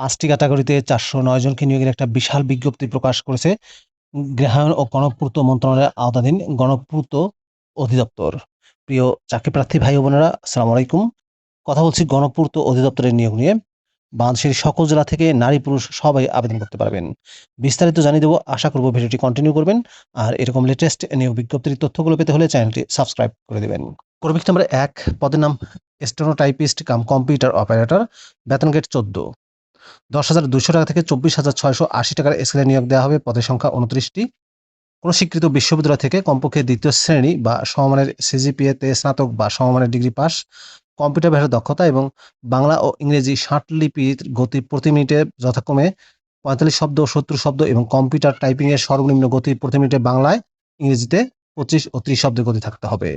পাঁচটি ক্যাটাগরিতে চারশো নয় জনকে নিয়োগের একটা বিশাল বিজ্ঞপ্তি প্রকাশ করেছে গৃহায়ণ ও গণপূর্ত মন্ত্রণালয়ের আওতাধীন গণপূর্ত অধিদপ্তর। প্রিয় চাকরি প্রার্থী ভাই বোনেরা, আসসালামু আলাইকুম। কথা বলছি গণপূর্ত অধিদপ্তরের নিয়োগ নিয়ে। বাংলাদেশের সকল জেলা থেকে নারী পুরুষ সবাই আবেদন করতে পারবেন। বিস্তারিত জানিয়ে দেবো, আশা করব ভিডিওটি কন্টিনিউ করবেন। আর এরকম লেটেস্ট নিয়োগ বিজ্ঞপ্তির তথ্যগুলো পেতে হলে চ্যানেলটি সাবস্ক্রাইব করে দেবেন। কর্মিক নাম্বার এক, পদের নাম স্টেনোটাইপিস্ট, কাম কম্পিউটার অপারেটর, বেতন গেট চোদ্দ। দশ হাজার দুশো টাকা থেকে চব্বিশ হাজার ছয়শো আশি টাকার স্কেলে নিয়োগ দেওয়া হবে। পদের সংখ্যা উনত্রিশটি। কোনো স্বীকৃত বিশ্ববিদ্যালয় থেকে কমপক্ষে দ্বিতীয় শ্রেণি বা সমমানের সিজিপিএ তে স্নাতক বা সমমানের ডিগ্রি পাস, কম্পিউটার ব্যবহারের দক্ষতা এবং বাংলা ও ইংরেজি ষাট লিপির গতি প্রতি মিনিটে যথাক্রমে পঁয়তাল্লিশ শব্দ, সত্তর শব্দ এবং কম্পিউটার টাইপিং এর সর্বনিম্ন গতি প্রতি মিনিটে বাংলায় ইংরেজিতে পঁচিশ ও ত্রিশ শব্দের গতি থাকতে হবে।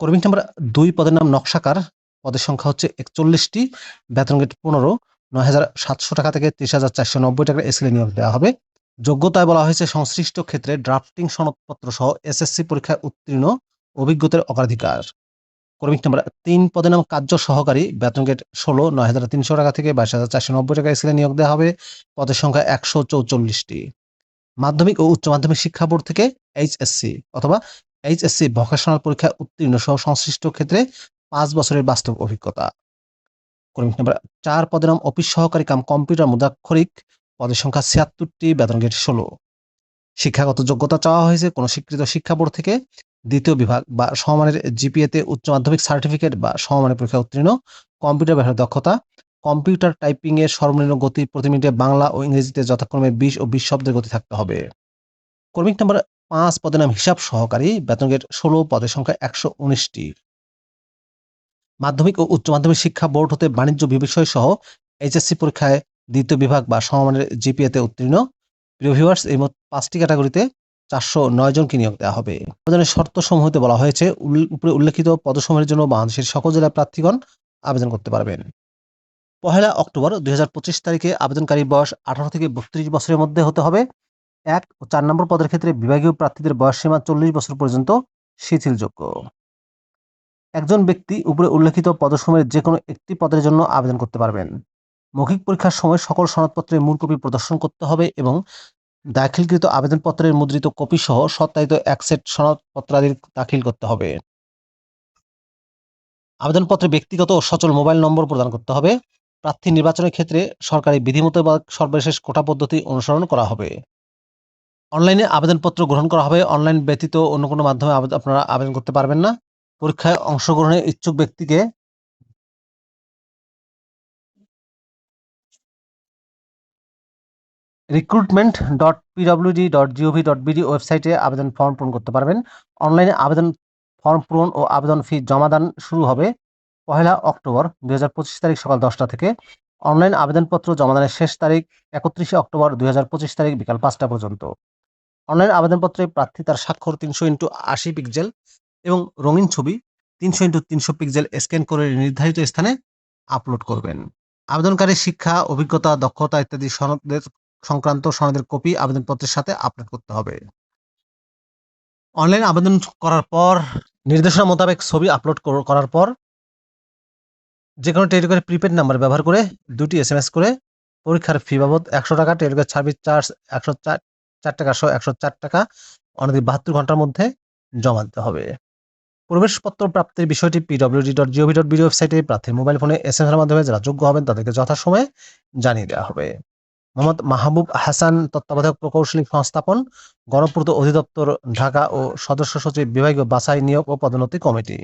কর্মী নাম্বার দুই পদের নাম নকশাকার। পদের সংখ্যা হচ্ছে একচল্লিশটি। বেতন গেট পনেরো, নয় হাজার সাতশো টাকা থেকে ত্রিশ হাজার চারশো নব্বই টাকার এসএলে নিয়োগ দেওয়া হবে। যোগ্যতায় বলা হয়েছে সংশ্লিষ্ট ক্ষেত্রে ড্রাফটিং সনদপত্র সহ এসএসসি পরীক্ষায় উত্তীর্ণ অভিজ্ঞতার অগ্রাধিকার। কর্মিক নাম্বার তিন, পদের নাম কার্য সহকারী। বেতন গেট ষোলো, নয় হাজার তিনশো টাকা থেকে বাইশ হাজার চারশো নব্বই টাকা এসএলে নিয়োগ দেওয়া হবে। পদের সংখ্যা একশো চৌচল্লিশটি। মাধ্যমিক ও উচ্চ মাধ্যমিক শিক্ষা বোর্ড থেকে এইচএসসি অথবা এইচএসসি ভোকেশনাল পরীক্ষায় উত্তীর্ণ সহ সংশ্লিষ্ট ক্ষেত্রে পাঁচ বছরের বাস্তব অভিজ্ঞতা। কর্মী নাম্বার চার পদের নাম অফিস সহকারী কাম কম্পিউটার মুদাক্ষরিক, পদের সংখ্যা ছিয়াত্তরটি, বেতন গেট ষোলো। শিক্ষাগত যোগ্যতা চাওয়া হয়েছে কোনো স্বীকৃত শিক্ষা বোর্ড থেকে। দ্বিতীয় বিভাগ বা সমমানের জিপিএতে উচ্চ মাধ্যমিক সার্টিফিকেট বা সমমানের পরীক্ষা উত্তীর্ণ, কম্পিউটার ব্যবহারের দক্ষতা। কম্পিউটার টাইপিং এর সর্বনিম্ন গতি প্রতি মিনিটে বাংলা ও ইংরেজিতে যথাক্রমে বিশ ও বিশ শব্দের গতি থাকতে হবে। কর্মিক নাম্বার পাঁচ পদের নাম হিসাব সহকারী, বেতন গেট ষোলো, পদের সংখ্যা একশো উনিশটি। মাধ্যমিক ও উচ্চ মাধ্যমিক শিক্ষা বোর্ড হতে বাণিজ্য বিষয় সহ এইচএসসি পরীক্ষায় দ্বিতীয় বিভাগ বা সমমানের জিপিএতে উত্তীর্ণ। প্রিয় ভিউয়ার্স এই মোট পাঁচটি ক্যাটাগরিতে চারশো নয় জনকে নিয়োগ দেওয়া হবে। আবেদনের শর্ত সমূহতে বলা হয়েছে। উপরে উল্লেখিত পদসমূহের জন্য বাংলাদেশের সকল জেলার প্রার্থীগণ আবেদন করতে পারবেন। পহেলা অক্টোবর দুই হাজার পঁচিশ তারিখে আবেদনকারী বয়স আঠারো থেকে বত্রিশ বছরের মধ্যে হতে হবে। এক ও চার নম্বর পদের ক্ষেত্রে বিভাগীয় প্রার্থীদের বয়স সীমা চল্লিশ বছর পর্যন্ত শিথিলযোগ্য। একজন ব্যক্তি উপরে উল্লেখিত পদসমূহের যে কোনো একটি পদের জন্য আবেদন করতে পারবেন। মৌখিক পরীক্ষার সময় সকল সনদপত্রের মূল কপি প্রদর্শন করতে হবে এবং দাখিলকৃত আবেদনপত্রের মুদ্রিত কপি সহ সত্যায়িত এক সেট সনদপত্রাদি দাখিল করতে হবে। আবেদনপত্রে ব্যক্তিগত ও সচল মোবাইল নম্বর প্রদান করতে হবে। প্রার্থী নির্বাচনের ক্ষেত্রে সরকারি বিধি মোতাবেক সর্বশেষ কোটা পদ্ধতি অনুসরণ করা হবে। অনলাইনে আবেদনপত্র গ্রহণ করা হবে। অনলাইন ব্যতীত অন্য কোনো মাধ্যমে আপনারা আবেদন করতে পারবেন না। পরীক্ষায় অংশগ্রহণের ইচ্ছুক ব্যক্তিকে recruitment dot PWD dot GOV dot BD ওয়েবসাইটে আবেদন ফর্ম পূরণ করতে পারবেন। অনলাইনে আবেদন ফর্ম পূরণ ও আবেদন ফি জমাদান শুরু হবে পহেলা অক্টোবর দুই হাজার পঁচিশ তারিখ সকাল দশটা থেকে। অনলাইন আবেদনপত্র জমাদানের শেষ তারিখ একত্রিশে অক্টোবর দুই হাজার পঁচিশ তারিখ বিকাল পাঁচটা পর্যন্ত। অনলাইন আবেদনপত্রে প্রার্থী তার স্বাক্ষর তিনশো ইন্টু আশি পিক্সেল এবং রঙিন ছবি তিনশো ইন্টু তিনশো পিক্সেল স্ক্যান করে নির্ধারিত স্থানে আপলোড করবেন। আবেদনকারী শিক্ষা, অভিজ্ঞতা, দক্ষতা ইত্যাদি সনদের, সংক্রান্ত সনদের কপি আবেদনপত্রের সাথে আপলোড করতে হবে। অনলাইন আবেদন করার পর, নির্দেশনা মোতাবেক ছবি আপলোড করার পর যে কোনো টেলিগ্রামের প্রিপেড নাম্বার ব্যবহার করে দুটি এস এম এস করে পরীক্ষার ফি বাবদ একশো টাকা টেলিগ্রাম সার্ভিস চার্জ একশো চার চার টাকা সহ একশো চার টাকা অনধিক বাহাত্তর ঘণ্টার মধ্যে জমা দিতে হবে। প্রবেশপত্র প্রাপ্তির বিষয়টি PWD dot GOV dot BD ওয়েবসাইটে প্রার্থীর মোবাইল ফোনে এস এম এর মাধ্যমে যারা যোগ্য হবেন তাদেরকে যথাসময়ে জানিয়ে দেওয়া হবে। মোহাম্মদ মাহবুব হাসান, তত্ত্বাবধায়ক প্রকৌশলী সংস্থাপন, গণপূর্ত অধিদপ্তর, ঢাকা ও সদস্য সচিব, বিভাগীয় বাছাই, নিয়োগ ও পদোন্নতি কমিটি।